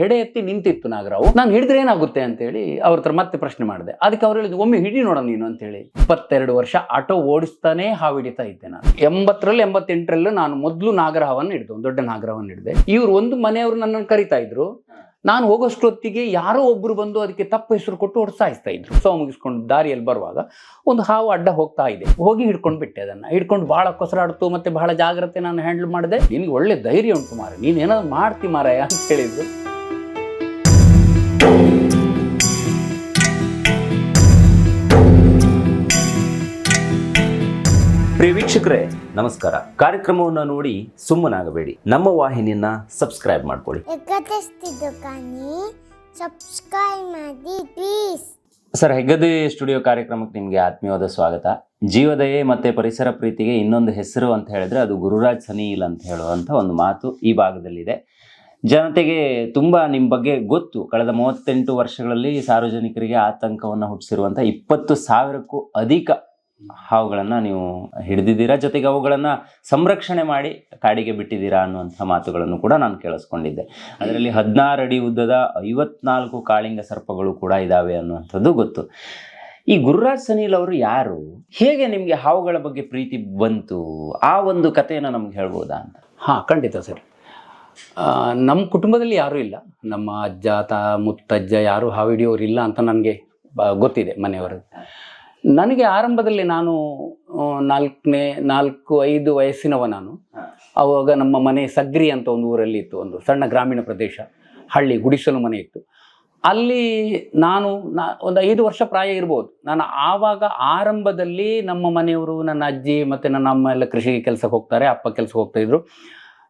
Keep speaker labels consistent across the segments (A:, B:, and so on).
A: ಹೆಡೆ ಎತ್ತಿ ನಿಂತಿತ್ತು ನಾಗರಾವು. ನಾನು ಹಿಡಿದ್ರೆ ಏನಾಗುತ್ತೆ ಅಂತೇಳಿ ಅವ್ರ ಹತ್ರ ಮತ್ತೆ ಪ್ರಶ್ನೆ ಮಾಡಿದೆ. ಅದಕ್ಕೆ ಅವ್ರು ಹೇಳಿದ್ರು, ಒಮ್ಮೆ ಹಿಡಿ ನೋಡ ನೀನು ಅಂತೇಳಿ. ಇಪ್ಪತ್ತೆರಡು ವರ್ಷ ಆಟೋ ಓಡಿಸ್ತಾನೆ ಹಾವು ಹಿಡಿತಾ ಇದ್ದೆ ನಾನು. ಎಂಬತ್ತರಲ್ಲಿ ಎಂಬತ್ತೆಂಟರಲ್ಲೂ ನಾನು ಮೊದಲು ನಾಗರಹಾವನ್ನು ಹಿಡಿದು, ಒಂದು ದೊಡ್ಡ ನಾಗರಹಾವನ್ನು ಹಿಡಿದೆ. ಇವ್ರು ಒಂದು ಮನೆಯವರು ನನ್ನನ್ನು ಕರಿತಾ ಇದ್ರು. ನಾನು ಹೋಗೋಷ್ಟೊತ್ತಿಗೆ ಯಾರೋ ಒಬ್ರು ಬಂದು ಅದಕ್ಕೆ ತಪ್ಪು ಹೆಸರು ಕೊಟ್ಟು ಹೊಡ್ಸಾಯಿಸ್ತಾ ಇದ್ರು. ಸೊ ಮುಗಿಸ್ಕೊಂಡು ದಾರಿಯಲ್ಲಿ ಬರುವಾಗ ಒಂದು ಹಾವು ಅಡ್ಡ ಹೋಗ್ತಾ ಇದೆ. ಹೋಗಿ ಹಿಡ್ಕೊಂಡು ಬಿಟ್ಟೆ ಅದನ್ನ. ಹಿಡ್ಕೊಂಡು ಬಹಳ ಕೊಸರಾಡ್ತು, ಮತ್ತೆ ಬಹಳ ಜಾಗ್ರತೆ ನಾನು ಹ್ಯಾಂಡಲ್ ಮಾಡಿದೆ. ನಿನ್ಗೆ ಒಳ್ಳೆ ಧೈರ್ಯ ಉಂಟು ಮಾರ ನೀನು ಏನಾದ್ರು ಮಾಡ್ತಿ ಮಾರಾಯ ಅಂತ ಹೇಳಿದ್ರು.
B: ಪ್ರಿಯ ವೀಕ್ಷಕರೇ ನಮಸ್ಕಾರ. ಕಾರ್ಯಕ್ರಮವನ್ನು ನೋಡಿ ಸುಮ್ಮನಾಗಬೇಡಿ. ನಮ್ಮ ವಾಹಿನಿಯನ್ನ ಸಬ್ಸ್ಕ್ರೈಬ್ ಮಾಡ್ಕೊಳ್ಳಿ. ಸರ್ ಹೆಗ್ಗದೆ ಸ್ಟುಡಿಯೋ ಕಾರ್ಯಕ್ರಮಕ್ಕೆ ನಿಮಗೆ ಆತ್ಮೀಯವಾದ ಸ್ವಾಗತ. ಜೀವದಯೆ ಮತ್ತೆ ಪರಿಸರ ಪ್ರೀತಿಗೆ ಇನ್ನೊಂದು ಹೆಸರು ಅಂತ ಹೇಳಿದ್ರೆ ಅದು ಗುರುರಾಜ್ ಸನೀಲ್ ಅಂತ ಹೇಳುವಂಥ ಒಂದು ಮಾತು ಈ ಭಾಗದಲ್ಲಿದೆ. ಜನತೆಗೆ ತುಂಬ ನಿಮ್ಮ ಬಗ್ಗೆ ಗೊತ್ತು. ಕಳೆದ ಮೂವತ್ತೆಂಟು ವರ್ಷಗಳಲ್ಲಿ ಸಾರ್ವಜನಿಕರಿಗೆ ಆತಂಕವನ್ನು ಹುಟ್ಟಿಸಿರುವಂಥ ಇಪ್ಪತ್ತು ಸಾವಿರಕ್ಕೂ ಅಧಿಕ ಹಾವುಗಳನ್ನು ನೀವು ಹಿಡಿದಿದ್ದೀರಾ? ಜೊತೆಗೆ ಅವುಗಳನ್ನು ಸಂರಕ್ಷಣೆ ಮಾಡಿ ಕಾಡಿಗೆ ಬಿಟ್ಟಿದ್ದೀರಾ ಅನ್ನುವಂಥ ಮಾತುಗಳನ್ನು ಕೂಡ ನಾನು ಕೇಳಿಸ್ಕೊಂಡಿದ್ದೆ. ಅದರಲ್ಲಿ ಹದಿನಾರು ಅಡಿ ಉದ್ದದ ಐವತ್ನಾಲ್ಕು ಕಾಳಿಂಗ ಸರ್ಪಗಳು ಕೂಡ ಇದ್ದಾವೆ ಅನ್ನುವಂಥದ್ದು ಗೊತ್ತು. ಈ ಗುರುರಾಜ್ ಸನೀಲ್ ಅವರು ಯಾರು? ಹೇಗೆ ನಿಮಗೆ ಹಾವುಗಳ ಬಗ್ಗೆ ಪ್ರೀತಿ ಬಂತು? ಆ ಒಂದು ಕಥೆಯನ್ನು ನಮ್ಗೆ ಹೇಳ್ಬೋದಾ ಅಂತ?
A: ಹಾಂ, ಖಂಡಿತ ಸರ್. ನಮ್ಮ ಕುಟುಂಬದಲ್ಲಿ ಯಾರೂ ಇಲ್ಲ. ನಮ್ಮ ಅಜ್ಜ, ತಾ, ಮುತ್ತಜ್ಜ ಯಾರು ಹಾವು ಇಲ್ಲ ಅಂತ ನನಗೆ ಗೊತ್ತಿದೆ ಮನೆಯವರು ನನಗೆ ಆರಂಭದಲ್ಲಿ ನಾನು ನಾಲ್ಕನೇ ನಾಲ್ಕು ಐದು ವಯಸ್ಸಿನವ ನಾನು. ಆವಾಗ ನಮ್ಮ ಮನೆ ಸಗ್ರಿ ಅಂತ ಒಂದು ಊರಲ್ಲಿ ಇತ್ತು ಒಂದು ಸಣ್ಣ ಗ್ರಾಮೀಣ ಪ್ರದೇಶ. ಹಳ್ಳಿ ಗುಡಿಸಲು ಮನೆ ಇತ್ತು. ಅಲ್ಲಿ ನಾನು ನಾ ಒಂದು ಐದು ವರ್ಷ ಪ್ರಾಯ ಇರ್ಬೋದು. ನಾನು ಆವಾಗ ಆರಂಭದಲ್ಲಿ ನಮ್ಮ ಮನೆಯವರು ನನ್ನ ಅಜ್ಜಿ ಮತ್ತು ನನ್ನ ಅಮ್ಮ ಎಲ್ಲ ಕೃಷಿಗೆ ಕೆಲಸಕ್ಕೆ ಹೋಗ್ತಾರೆ ಅಪ್ಪ ಕೆಲಸಕ್ಕೆ ಹೋಗ್ತಾ ಇದ್ರು.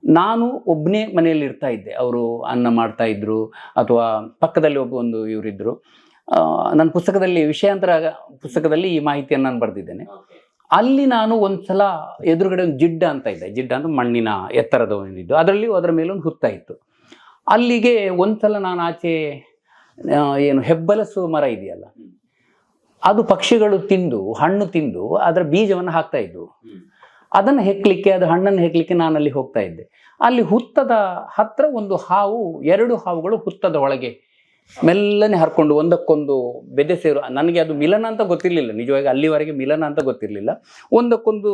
A: ನಾನು ಒಬ್ಬನೇ ಮನೆಯಲ್ಲಿ ಇರ್ತಾ ಇದ್ದೆ. ಅವರು ಅನ್ನ ಮಾಡ್ತಾಯಿದ್ರು ಅಥವಾ ಪಕ್ಕದಲ್ಲಿ ಒಬ್ಬ ಒಂದು ಇವರಿದ್ದರು ನನ್ನ ಪುಸ್ತಕದಲ್ಲಿ ವಿಷಯಾಂತರ ಪುಸ್ತಕದಲ್ಲಿ ಈ ಮಾಹಿತಿಯನ್ನು ನಾನು ಬರೆದಿದ್ದೇನೆ. ಅಲ್ಲಿ ನಾನು ಒಂದ್ಸಲ ಎದುರುಗಡೆ ಒಂದು ಜಿಡ್ಡ ಅಂತ ಇದೆ. ಜಿಡ್ಡ ಅಂದ್ರೆ ಮಣ್ಣಿನ ಎತ್ತರದ ಒಂದಿದ್ದು ಅದರಲ್ಲಿ ಅದರ ಮೇಲೊಂದು ಹುತ್ತ ಇತ್ತು. ಅಲ್ಲಿಗೆ ಒಂದ್ಸಲ ನಾನು ಆಚೆ ಏನು ಹೆಬ್ಬಲಸು ಮರ ಇದೆಯಲ್ಲ. ಅದು ಪಕ್ಷಿಗಳು ತಿಂದು ಹಣ್ಣು ತಿಂದು ಅದರ ಬೀಜವನ್ನು ಹಾಕ್ತಾ ಇದ್ವು. ಅದನ್ನು ಹೆಕ್ಲಿಕ್ಕೆ ಅದು ಹಣ್ಣನ್ನು ಹೆಕ್ಲಿಕ್ಕೆ ನಾನು ಅಲ್ಲಿ ಹೋಗ್ತಾ ಇದ್ದೆ. ಅಲ್ಲಿ ಹುತ್ತದ ಹತ್ರ ಒಂದು ಹಾವು ಎರಡು ಹಾವುಗಳು ಹುತ್ತದ ಒಳಗೆ ಮೆಲ್ಲನೆ ಹರ್ಕೊಂಡು ಒಂದಕ್ಕೊಂದು ಬೆದೆ ಸೇರು. ನನಗೆ ಅದು ಮಿಲನ ಅಂತ ಗೊತ್ತಿರಲಿಲ್ಲ. ನಿಜವಾಗಿ ಅಲ್ಲಿವರೆಗೆ ಮಿಲನ ಅಂತ ಗೊತ್ತಿರಲಿಲ್ಲ. ಒಂದಕ್ಕೊಂದು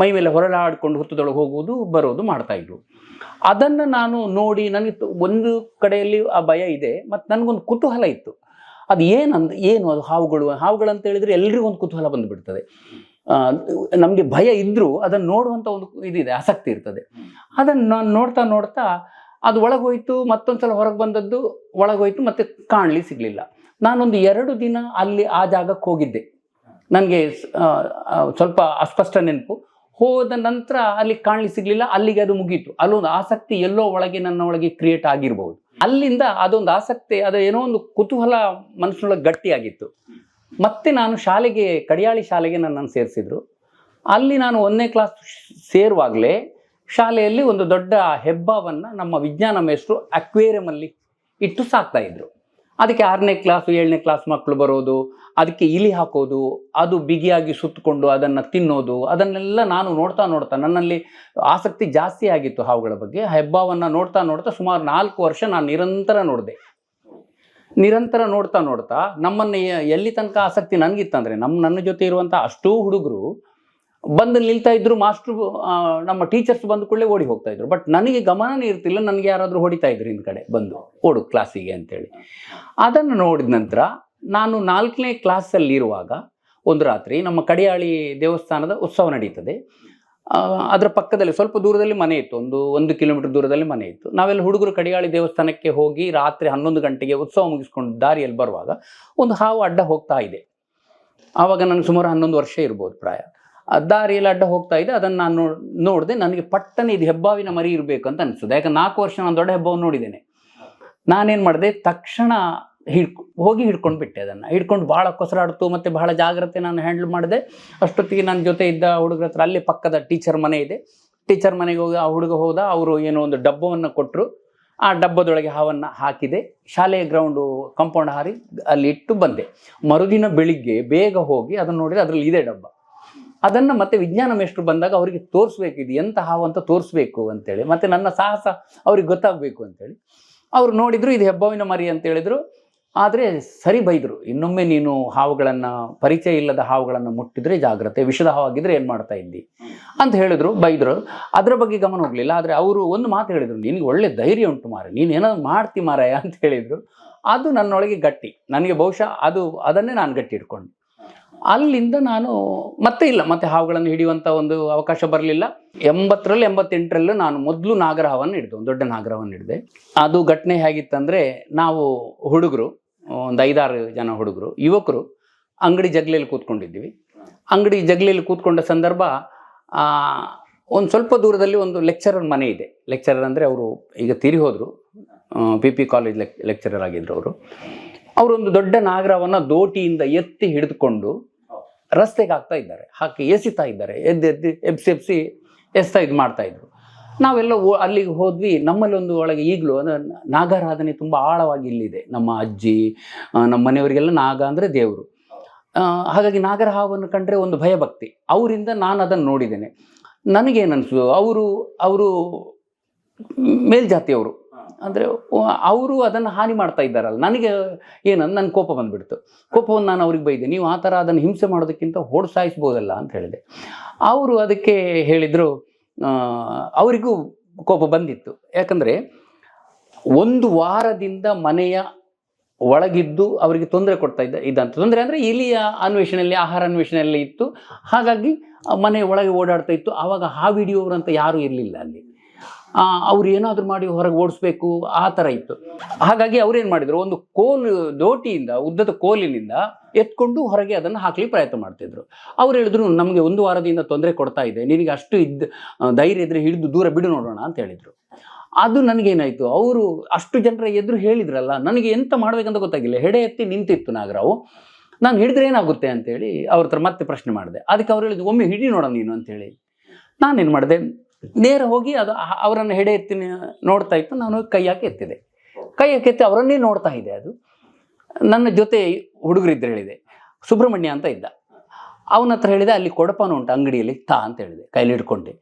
A: ಮೈ ಮೇಲೆ ಹೊರಳಾಡ್ಕೊಂಡು ಹುತ್ತದೊಳಗೆ ಹೋಗುವುದು, ಬರೋದು ಮಾಡ್ತಾ ಇದ್ರು. ಅದನ್ನು ನಾನು ನೋಡಿ ನನಗೆ ಒಂದು ಕಡೆಯಲ್ಲಿ ಆ ಭಯ ಇದೆ ಮತ್ತು ನನಗೊಂದು ಕುತೂಹಲ ಇತ್ತು. ಅದು ಏನಂದ, ಏನು ಅದು ಹಾವುಗಳು ಹಾವುಗಳು ಅಂತ ಹೇಳಿದ್ರೆ ಎಲ್ರಿಗೂ ಒಂದು ಕುತೂಹಲ ಬಂದುಬಿಡ್ತದೆ. ನಮಗೆ ಭಯ ಇದ್ದರೂ ಅದನ್ನು ನೋಡುವಂಥ ಒಂದು ಇದಿದೆ, ಆಸಕ್ತಿ ಇರ್ತದೆ. ಅದನ್ನು ನಾನು ನೋಡ್ತಾ ನೋಡ್ತಾ ಅದು ಒಳಗೋಯ್ತು, ಮತ್ತೊಂದ್ಸಲ ಹೊರಗೆ ಬಂದದ್ದು ಒಳಗೋಯ್ತು, ಮತ್ತೆ ಕಾಣಲಿ ಸಿಗಲಿಲ್ಲ. ನಾನೊಂದು ಎರಡು ದಿನ ಅಲ್ಲಿ ಆ ಜಾಗಕ್ಕೆ ಹೋಗಿದ್ದೆ. ನನಗೆ ಸ್ವಲ್ಪ ಅಸ್ಪಷ್ಟ ನೆನಪು. ಹೋದ ನಂತರ ಅಲ್ಲಿ ಕಾಣಲಿ ಸಿಗ್ಲಿಲ್ಲ, ಅಲ್ಲಿಗೆ ಅದು ಮುಗೀತು. ಅಲ್ಲೊಂದು ಆಸಕ್ತಿ ಎಲ್ಲೋ ಒಳಗೆ ನನ್ನ ಒಳಗೆ ಕ್ರಿಯೇಟ್ ಆಗಿರ್ಬೋದು. ಅಲ್ಲಿಂದ ಅದೊಂದು ಆಸಕ್ತಿ, ಅದು ಏನೋ ಒಂದು ಕುತೂಹಲ ಮನಸ್ಸಿನೊಳಗೆ ಗಟ್ಟಿಯಾಗಿತ್ತು ಮತ್ತೆ ನಾನು ಶಾಲೆಗೆ, ಕಡಿಯಾಳಿ ಶಾಲೆಗೆ ನನ್ನನ್ನು ಸೇರಿಸಿದ್ರು. ಅಲ್ಲಿ ನಾನು ಒಂದನೇ ಕ್ಲಾಸ್ ಸೇರುವಾಗಲೇ ಶಾಲೆಯಲ್ಲಿ ಒಂದು ದೊಡ್ಡ ಹೆಬ್ಬವನ್ನು ನಮ್ಮ ವಿಜ್ಞಾನ ಮೇಷ್ಟ್ರು ಅಕ್ವೇರಿಯಮಲ್ಲಿ ಇಟ್ಟು ಸಾಕ್ತಾ ಇದ್ರು. ಅದಕ್ಕೆ ಆರನೇ ಕ್ಲಾಸು ಏಳನೇ ಕ್ಲಾಸ್ ಮಕ್ಕಳು ಬರೋದು, ಅದಕ್ಕೆ ಇಲಿ ಹಾಕೋದು, ಅದು ಬಿಗಿಯಾಗಿ ಸುತ್ತಕೊಂಡು ಅದನ್ನು ತಿನ್ನೋದು, ಅದನ್ನೆಲ್ಲ ನಾನು ನೋಡ್ತಾ ನೋಡ್ತಾ ನನ್ನಲ್ಲಿ ಆಸಕ್ತಿ ಜಾಸ್ತಿ ಆಗಿತ್ತು ಹಾವುಗಳ ಬಗ್ಗೆ. ಹೆಬ್ಬಾವನ್ನು ನೋಡ್ತಾ ನೋಡ್ತಾ ಸುಮಾರು ನಾಲ್ಕು ವರ್ಷ ನಾನು ನಿರಂತರ ನೋಡಿದೆ. ನಿರಂತರ ನೋಡ್ತಾ ನೋಡ್ತಾ ನಮ್ಮನ್ನು ಎಲ್ಲಿ ತನಕ ಆಸಕ್ತಿ ನನಗಿತ್ತಂದರೆ ನಮ್ಮ ನನ್ನ ಜೊತೆ ಇರುವಂಥ ಅಷ್ಟೂ ಹುಡುಗರು ಬಂದು ನಿಲ್ತಾ ಇದ್ರು ಮಾಸ್ಟ್ರು ನಮ್ಮ ಟೀಚರ್ಸ್ ಬಂದ ಕೂಡಲೇ ಓಡಿ ಹೋಗ್ತಾ ಇದ್ರು. ಬಟ್ ನನಗೆ ಗಮನನೇ ಇರ್ತಿಲ್ಲ ನನಗೆ ಯಾರಾದರೂ ಹೊಡಿತಾ ಇದ್ರು ಹಿಂದ್ಗಡೆ ಬಂದು, ಓಡು ಕ್ಲಾಸಿಗೆ ಅಂತೇಳಿ. ಅದನ್ನು ನೋಡಿದ ನಂತರ ನಾನು ನಾಲ್ಕನೇ ಕ್ಲಾಸಲ್ಲಿ ಇರುವಾಗ ಒಂದು ರಾತ್ರಿ ನಮ್ಮ ಕಡಿಯಾಳಿ ದೇವಸ್ಥಾನದ ಉತ್ಸವ ನಡೀತದೆ. ಅದರ ಪಕ್ಕದಲ್ಲಿ ಸ್ವಲ್ಪ ದೂರದಲ್ಲಿ ಮನೆ ಇತ್ತು, ಒಂದು ಒಂದು ಕಿಲೋಮೀಟರ್ ದೂರದಲ್ಲಿ ಮನೆ ಇತ್ತು. ನಾವೆಲ್ಲ ಹುಡುಗರು ಕಡಿಯಾಳಿ ದೇವಸ್ಥಾನಕ್ಕೆ ಹೋಗಿ ರಾತ್ರಿ ಹನ್ನೊಂದು ಗಂಟೆಗೆ ಉತ್ಸವ ಮುಗಿಸ್ಕೊಂಡು ದಾರಿಯಲ್ಲಿ ಬರುವಾಗ ಒಂದು ಹಾವು ಅಡ್ಡ ಹೋಗ್ತಾ ಇದೆ. ಆವಾಗ ನನಗೆ ಸುಮಾರು ಹನ್ನೊಂದು ವರ್ಷ ಇರ್ಬೋದು ಪ್ರಾಯ. ದಾರಿಯಲ್ಲಿ ಅಡ್ಡ ಹೋಗ್ತಾ ಇದೆ, ಅದನ್ನು ನಾನು ನೋಡ್ ನೋಡಿದೆ, ನನಗೆ ಪಟ್ಟನೆ ಇದು ಹೆಬ್ಬಾವಿನ ಮರಿ ಇರಬೇಕು ಅಂತ ಅನಿಸ್ತದೆ ಯಾಕಂದ್ರೆ ನಾಲ್ಕು ವರ್ಷ ನಾನು ದೊಡ್ಡ ಹೆಬ್ಬಾವು ನೋಡಿದ್ದೇನೆ. ನಾನೇನು ಮಾಡಿದೆ, ತಕ್ಷಣ ಹಿಡ್ಕೊ ಹೋಗಿ ಹಿಡ್ಕೊಂಡು ಬಿಟ್ಟೆ ಅದನ್ನು. ಹಿಡ್ಕೊಂಡು ಭಾಳ ಕೊಸರಾಡ್ತು, ಮತ್ತು ಬಹಳ ಜಾಗ್ರತೆ ನಾನು ಹ್ಯಾಂಡಲ್ ಮಾಡಿದೆ. ಅಷ್ಟೊತ್ತಿಗೆ ನನ್ನ ಜೊತೆ ಇದ್ದ ಹುಡುಗರ ಹತ್ರ ಅಲ್ಲಿ ಪಕ್ಕದ ಟೀಚರ್ ಮನೆ ಇದೆ. ಟೀಚರ್ ಮನೆಗೆ ಹೋಗಿ ಆ ಹುಡುಗ ಹೋದ, ಅವರು ಏನೋ ಒಂದು ಡಬ್ಬವನ್ನು ಕೊಟ್ಟರು ಆ ಡಬ್ಬದೊಳಗೆ ಹಾವನ್ನು ಹಾಕಿದೆ. ಶಾಲೆಯ ಗ್ರೌಂಡು ಕಾಂಪೌಂಡ್ ಹಾರಿ ಅಲ್ಲಿ ಇಟ್ಟು ಬಂದೆ. ಮರುದಿನ ಬೆಳಿಗ್ಗೆ ಬೇಗ ಹೋಗಿ ಅದನ್ನು ನೋಡಿದರೆ ಅದರಲ್ಲಿ ಇದೆ ಡಬ್ಬ. ಅದನ್ನು ಮತ್ತೆ ವಿಜ್ಞಾನ ಮೇಷ್ಟ್ರು ಬಂದಾಗ ಅವರಿಗೆ ತೋರಿಸ್ಬೇಕು ಇದು ಎಂತ ಹಾವು ಅಂತ ತೋರಿಸ್ಬೇಕು ಅಂತೇಳಿ, ಮತ್ತೆ ನನ್ನ ಸಾಹಸ ಅವ್ರಿಗೆ ಗೊತ್ತಾಗಬೇಕು ಅಂತೇಳಿ. ಅವ್ರು ನೋಡಿದ್ರು ಇದು ಹೆಬ್ಬಾವಿನ ಮರಿ ಅಂತ ಹೇಳಿದ್ರು. ಆದರೆ ಸರಿ ಬೈದರು. ಇನ್ನೊಮ್ಮೆ ನೀನು ಹಾವುಗಳನ್ನು, ಪರಿಚಯ ಇಲ್ಲದ ಹಾವುಗಳನ್ನು ಮುಟ್ಟಿದ್ರೆ ಜಾಗ್ರತೆ, ವಿಷದ ಹಾವಾಗಿದ್ರೆ ಏನು ಮಾಡ್ತಾ ಇದ್ದಿ? ಅಂತ ಹೇಳಿದ್ರು, ಬೈದರು. ಅದರ ಬಗ್ಗೆ ಗಮನ ಹೋಗಲಿಲ್ಲ. ಆದರೆ ಅವರು ಒಂದು ಮಾತು ಹೇಳಿದರು, ನಿನಗೆ ಒಳ್ಳೆ ಧೈರ್ಯ ಉಂಟು ಮಾರ ನೀನು ಏನಾದ್ರು ಮಾಡ್ತಿ ಮಾರಾಯ ಅಂತ ಹೇಳಿದರು. ಅದು ನನ್ನೊಳಗೆ ಗಟ್ಟಿ. ನನಗೆ ಬಹುಶಃ ಅದು, ಅದನ್ನೇ ನಾನು ಗಟ್ಟಿ ಇಟ್ಕೊಂಡು. ಅಲ್ಲಿಂದ ನಾನು ಮತ್ತೆ ಇಲ್ಲ, ಮತ್ತೆ ಹಾವುಗಳನ್ನು ಹಿಡಿಯುವಂಥ ಒಂದು ಅವಕಾಶ ಬರಲಿಲ್ಲ. ಎಂಬತ್ತರಲ್ಲಿ ಎಂಬತ್ತೆಂಟರಲ್ಲೂ ನಾನು ಮೊದಲು ನಾಗರಹವನ್ನು ಹಿಡಿದು, ಒಂದು ದೊಡ್ಡ ನಾಗರಹಾವನ್ನು ಹಿಡಿದೆ. ಅದು ಘಟನೆ ಹೇಗಿತ್ತಂದರೆ, ನಾವು ಹುಡುಗರು, ಒಂದು ಐದಾರು ಜನ ಹುಡುಗರು, ಯುವಕರು ಅಂಗಡಿ ಜಗ್ಲಿಯಲ್ಲಿ ಕೂತ್ಕೊಂಡಿದ್ದೀವಿ. ಅಂಗಡಿ ಜಗ್ಲೆಯಲ್ಲಿ ಕೂತ್ಕೊಂಡ ಸಂದರ್ಭ ಒಂದು ಸ್ವಲ್ಪ ದೂರದಲ್ಲಿ ಒಂದು ಲೆಕ್ಚರರ್ ಮನೆ ಇದೆ. ಲೆಕ್ಚರರ್ ಅಂದರೆ ಅವರು ಈಗ ತೀರಿ ಹೋದರು. ಪಿ ಪಿ ಕಾಲೇಜ್ ಲೆಕ್, ಲೆಕ್ಚರರ್ ಆಗಿದ್ರು ಅವರು. ಅವರೊಂದು ದೊಡ್ಡ ನಾಗರವನ್ನು ದೋಟಿಯಿಂದ ಎತ್ತಿ ಹಿಡಿದುಕೊಂಡು ರಸ್ತೆಗೆ ಹಾಕ್ತಾ ಇದ್ದಾರೆ. ಹಾಕಿ ಎಸಿತಾ ಇದ್ದಾರೆ. ಎದ್ದು ಎದ್ದು ಎಬ್ಸಿ ಎಬ್ಸಿ ಎಸ್ತಾ ಇದು ಮಾಡ್ತಾ ಇದ್ರು. ನಾವೆಲ್ಲ ಅಲ್ಲಿಗೆ ಹೋದ್ವಿ. ನಮ್ಮಲ್ಲಿ ಒಂದು ಒಳಗೆ ಈಗಲೂ ಅಂದರೆ ನಾಗಾರಾಧನೆ ತುಂಬ ಆಳವಾಗಿ ಇಲ್ಲಿದೆ. ನಮ್ಮ ಅಜ್ಜಿ ನಮ್ಮ ಮನೆಯವರಿಗೆಲ್ಲ ನಾಗ ಅಂದರೆ ದೇವರು. ಹಾಗಾಗಿ ನಾಗರ ಹಾವನ್ನು ಕಂಡ್ರೆ ಒಂದು ಭಯಭಕ್ತಿ. ಅವರಿಂದ ನಾನು ಅದನ್ನು ನೋಡಿದ್ದೇನೆ. ನನಗೇನನ್ಸು ಅವರು ಅವರು ಮೇಲ್ಜಾತಿಯವರು. ಅಂದರೆ ಅವರು ಅದನ್ನು ಹಾನಿ ಮಾಡ್ತಾ ಇದ್ದಾರಲ್ಲ. ನನಗೆ ಏನಂದು ನನ್ನ ಕೋಪ ಬಂದುಬಿಡ್ತು. ಕೋಪವನ್ನು ನಾನು ಅವ್ರಿಗೆ ಬೈದೆ, ನೀವು ಆ ಥರ ಅದನ್ನು ಹಿಂಸೆ ಮಾಡೋದಕ್ಕಿಂತ ಹೊಡ್ ಸಾಯಿಸ್ಬೋದಲ್ಲ ಅಂತ ಹೇಳಿದೆ. ಅವರು ಅದಕ್ಕೆ ಹೇಳಿದರು ಅವರಿಗೂ ಕೋಪ ಬಂದಿತ್ತು. ಯಾಕಂದರೆ ಒಂದು ವಾರದಿಂದ ಮನೆಯ ಒಳಗಿದ್ದು ಅವರಿಗೆ ತೊಂದರೆ ಕೊಡ್ತಾ ಇದ್ದ ಇದ್ದಂಥ ತೊಂದರೆ ಅಂದರೆ ಇಲಿಯ ಅನ್ವೇಷಣೆಯಲ್ಲಿ, ಆಹಾರ ಅನ್ವೇಷಣೆಯಲ್ಲಿ ಇತ್ತು. ಹಾಗಾಗಿ ಮನೆ ಒಳಗೆ ಓಡಾಡ್ತಾ ಇತ್ತು. ಆವಾಗ ಆ ವಿಡಿಯೋವ್ರಂತ ಯಾರೂ ಇರಲಿಲ್ಲ ಅಲ್ಲಿ. ಅವ್ರು ಏನಾದರೂ ಮಾಡಿ ಹೊರಗೆ ಓಡಿಸ್ಬೇಕು, ಆ ಥರ ಇತ್ತು. ಹಾಗಾಗಿ ಅವ್ರೇನು ಮಾಡಿದರು, ಒಂದು ಕೋಲು, ದೋಟಿಯಿಂದ, ಉದ್ದದ ಕೋಲಿನಿಂದ ಎತ್ಕೊಂಡು ಹೊರಗೆ ಅದನ್ನು ಹಾಕಲಿ ಪ್ರಯತ್ನ ಮಾಡ್ತಿದ್ರು. ಅವ್ರು ಹೇಳಿದ್ರು, ನಮಗೆ ಒಂದು ವಾರದಿಂದ ತೊಂದರೆ ಕೊಡ್ತಾ ಇದೆ, ನಿನಗೆ ಅಷ್ಟು ಇದ್ದ ಧೈರ್ಯ ಇದ್ರೆ ಹಿಡಿದು ದೂರ ಬಿಡು ನೋಡೋಣ ಅಂತ ಹೇಳಿದರು. ಅದು ನನಗೇನಾಯಿತು, ಅವರು ಅಷ್ಟು ಜನರ ಎದುರು ಹೇಳಿದ್ರಲ್ಲ, ನನಗೆ ಎಂತ ಮಾಡಬೇಕಂತ ಗೊತ್ತಾಗಿಲ್ಲ. ಹೆಡೆ ಎತ್ತಿ ನಿಂತಿತ್ತು ನಾಗರಾವು. ನಾನು ಹಿಡಿದ್ರೆ ಏನಾಗುತ್ತೆ ಅಂತೇಳಿ ಅವ್ರ ಹತ್ರ ಮತ್ತೆ ಪ್ರಶ್ನೆ ಮಾಡಿದೆ. ಅದಕ್ಕೆ ಅವ್ರು ಹೇಳಿದ್ರು, ಒಮ್ಮೆ ಹಿಡಿ ನೋಡೋಣ ನೀನು ಅಂತೇಳಿ. ನಾನೇನು ಮಾಡಿದೆ ನೇರ ಹೋಗಿ ಅದು ಅವರನ್ನು ಹೆಡೆ ಎತ್ತಿ ನೋಡ್ತಾ ಇತ್ತು. ನಾನು ಕೈ ಹಾಕಿ ಎತ್ತಿದೆ. ಕೈ ಹಾಕಿ ಎತ್ತಿ ಅವರನ್ನೇ ನೋಡ್ತಾ ಇದೆ ಅದು. ನನ್ನ ಜೊತೆ ಹುಡುಗರಿದ್ರೆ ಹೇಳಿದೆ. ಸುಬ್ರಹ್ಮಣ್ಯ ಅಂತ ಇದ್ದ. ಅವನ ಹತ್ರ ಹೇಳಿದೆ, ಅಲ್ಲಿ ಕೊಡಪಾನ ಉಂಟು, ಅಂಗಡಿಯಲ್ಲಿ ತಾ ಅಂತ ಹೇಳಿದೆ ಕೈಲಿ ಹಿಡ್ಕೊಂಡೆ.